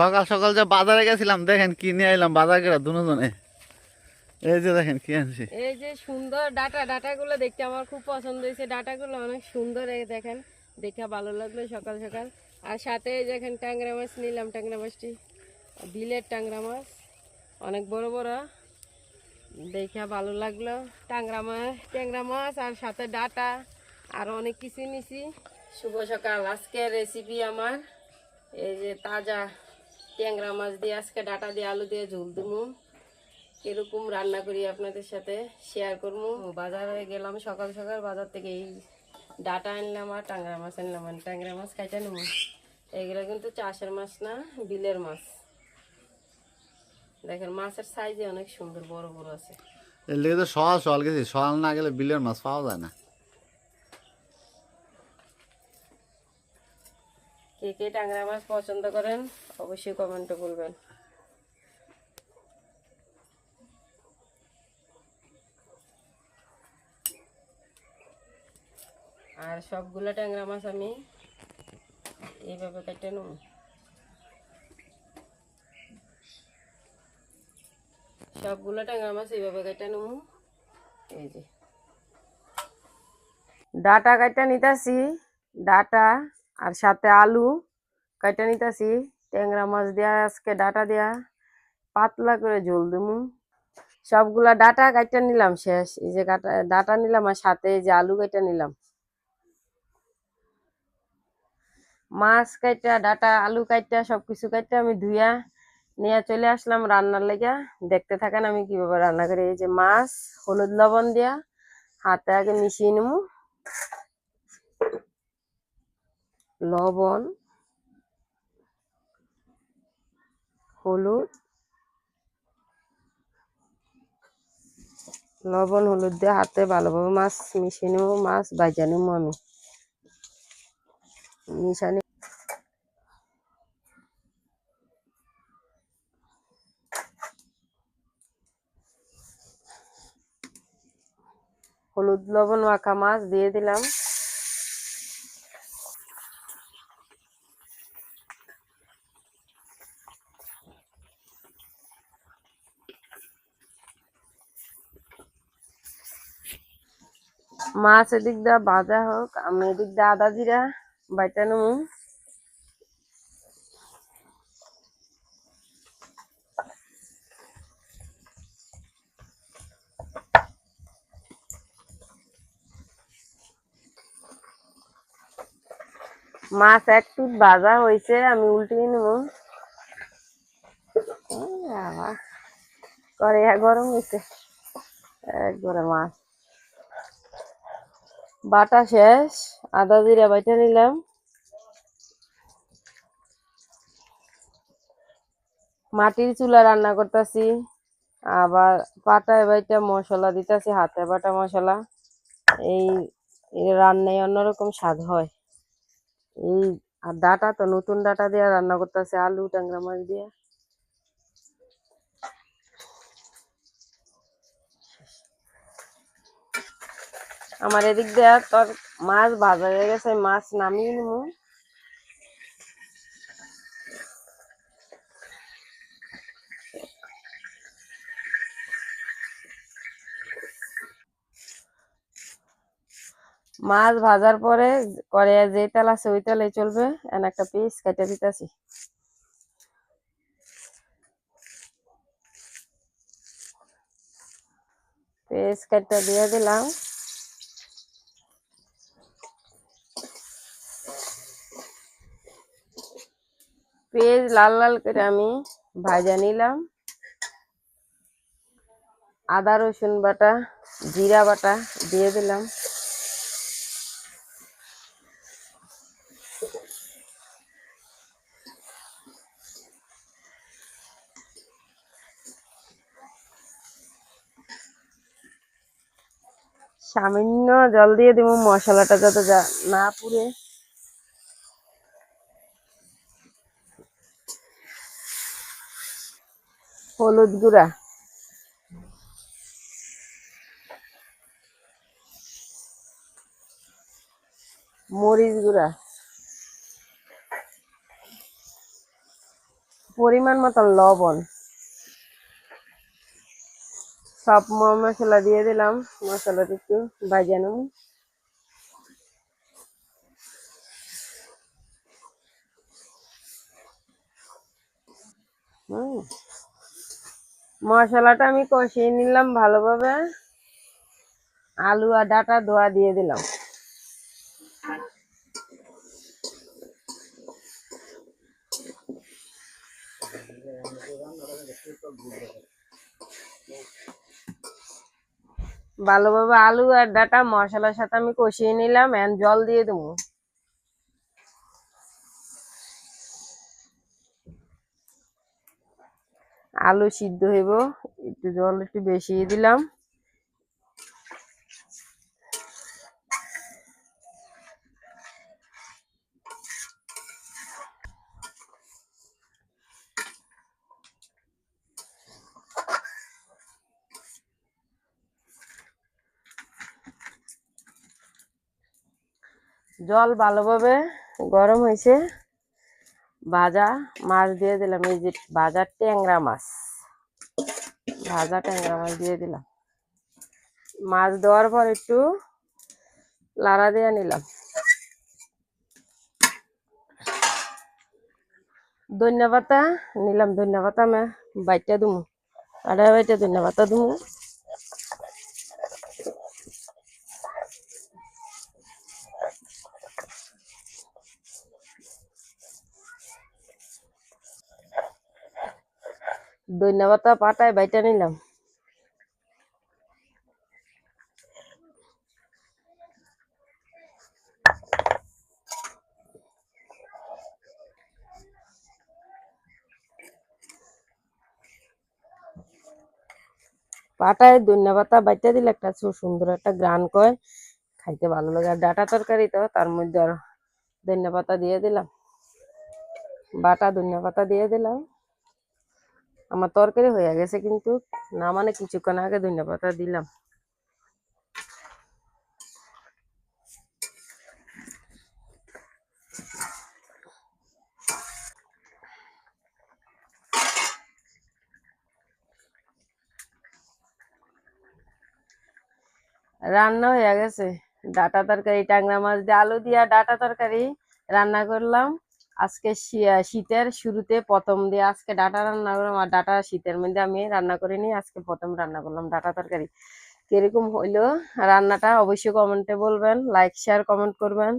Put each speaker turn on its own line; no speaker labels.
সকাল সকাল যে বাজারে গেছিলাম, দেখেন কি নিয়ে এলাম বাজার করে দুজনে। এই যে দেখেন কি আনছি।
এই যে সুন্দর ডাটা, ডাটাগুলো দেখতে আমার খুব পছন্দ হয়েছে। ডাটাগুলো অনেক সুন্দর, এই দেখেন, দেখে ভালো লাগল সকাল সকাল। আর সাথে দেখেন ট্যাংরা মাছ নিলাম, ট্যাংরা মাছটি। বিলের ট্যাংরা মাছ, অনেক বড় বড়। দেখে ভালো লাগল। ট্যাংরা মাছ ট্যাংরা মাছ আর সাথে ডাটা, আর অনেক কিছু নিছি। শুভ সকাল আজকে রেসিপি আমার। এই যে তাজা ট্যাংরা মাছ দিয়ে, আজকে ডাটা দিয়ে, আলু দিয়ে ঝোল দেবো এরকম রান্না করি আপনাদের সাথে শেয়ার করব বাজারে গেলাম সকাল সকাল, বাজার থেকে এই ডাটা আনলাম আর ট্যাংরা মাছ আনলাম। আর ট্যাংরা মাছ খাইতে নেব এগুলো কিন্তু চাষের মাছ না, বিলের মাছ। দেখেন, মাছের সাইজে অনেক সুন্দর, বড় বড় আছে।
সকাল সকাল গেছি। সকাল না গেলে বিলের মাছ পাওয়া যায় না।
কে কে ট্যাংরা মাছ পছন্দ করেন, অবশ্যই কমেন্টে বলবেন। আর সবগুলো ট্যাংরা মাছ আমি এইভাবে কেটে নেব। সবগুলো ট্যাংরা মাছ এইভাবে কেটে নেব। এই যে। ডাটা কাটা নিতেছি, ডাটা আর সাথে আলু কাটা নিতেছি, ট্যাংরা মাছ দেওয়া আজকে ডাটা দেয়া, পাতলা করে ঝোল দেবো সবগুলা ডাটা কাটা নিলাম শেষ, এই যে কাটা, ডাটা নিলাম আর সাথে যে আলু কাটা নিলাম। মাছ কাটা ডাটা, আলু কাটা সবকিছু কাটা আমি ধুইয়া নিয়ে চলে আসলাম রান্নার লেগে। দেখতে থাকেন আমি কীভাবে রান্না করি। এই যে মাছ, হলুদ লবণ দিয়া হাতে আগে মিশিয়ে নেব লবণ, হলুদ লবণ, হলুদ দিয়ে হাতে ভালোভাবে মাছ মিশিয়ে নেব, মাছ ভাজা নেব আমি। মিশানি হলুদ, লবণ মাখা মাছ দিয়ে দিলাম। মাছ এদিক দা, বাজা হোক, আমি এদিক দা আদা জিরা বাইটা নেব মাছ এক টুট ভাজা হয়েছে, আমি উল্টিয়ে নেব। করে গরম হয়েছে। একবারে মাছ বাটা শেষ, আদা জিরা বাইটা নিলাম। মাটির চুলা রান্না করতেছি, আবার পাটায় বাইটা মশলা দিতেছি, হাতে বাটা মশলা। এই রান্নায় অন্যরকম স্বাদ হয়। এই আর ডাটা তো, নতুন ডাটা দিয়ে রান্না করতেছে, আলু, ট্যাংরা মাছ দিয়ে। আমার এদিক দিয়ে তোর মাছ ভাজা হয়ে গেছে, মাছ নামিয়ে নিবো মাছ ভাজার পরে করে যে তেল আছে ওই তেলে চলবে, এন একটা পিস কেটে দিতেছি। পিস কেটে দিয়ে দিলাম। পেঁয়াজ লাল লাল করে আমি ভাজা নিলাম। আদা, রসুন বাটা, জিরা বাটা দিয়ে দিলাম। সামান্য জল দিয়ে দেবো মশলাটা যাতে না পুড়ে। হলুদ গুঁড়া। মরিচ গুঁড়া। পরিমাণ মতো লবণ। সব মশলা দিয়ে দিলাম, মশলাটা একটু ভাজে নেব। হুম। মশলাটা আমি কষিয়ে নিলাম ভালোভাবে। আলু আর ডাটা ধোয়া দিয়ে দিলাম। ভালোভাবে আলু আর ডাটা মশলার সাথে আমি কষিয়ে নিলাম এন্ড জল দিয়ে দেবো। আলু সিদ্ধ হইব। একটু জল একটু বেশি দিলাম। জল ভালোভাবে গরম হয়েছে। ভাজা মাছ দিয়ে দিলাম, এই যে ভাজা ট্যাংরা মাছ। ভাজা ট্যাংরা মাছ দিয়ে দিলাম। মাছ দেওয়ার পর একটু লাড়া দিয়ে নিলাম। ধনিয়া পাতা নিলাম ধনিয়া পাতা আমি বাইটা দুমু। আড়াই বাইটা ধনিয়া পাতা দুমু। ধনিয়া পাতা পাটায় বাইটা নিলাম। পাটায় ধনিয়া পাতা বাইটা দিলে একটা সুন্দর একটা গ্রান কয়, খাইতে ভালো লাগে। আর ডাটা তরকারি তো, তার মধ্যে আর ধনিয়া পাতা দিয়ে দিলাম। বাটা ধনিয়া পাতা দিয়ে দিলাম। আমার তরকারি হয়ে গেছে কিন্তু না মানে কিছুক্ষণ আগে ধনিয়া পাতা দিলাম। রান্না হয়ে গেছে। ডাটা তরকারি, ট্যাংরা মাছ দিয়ে আলু দিয়া ডাটা তরকারি রান্না করলাম। আজকে শীতের শুরুতে প্রথম দিয়ে আজকে ডাটা রান্না করলাম আর ডাটা শীতের মধ্যে আমি রান্না করে করিনি আজকে প্রথম রান্না করলাম ডাটা তরকারি। কীরকম হইল? রান্নাটা অবশ্যই কমেন্টে বলবেন, লাইক শেয়ার কমেন্ট করবেন।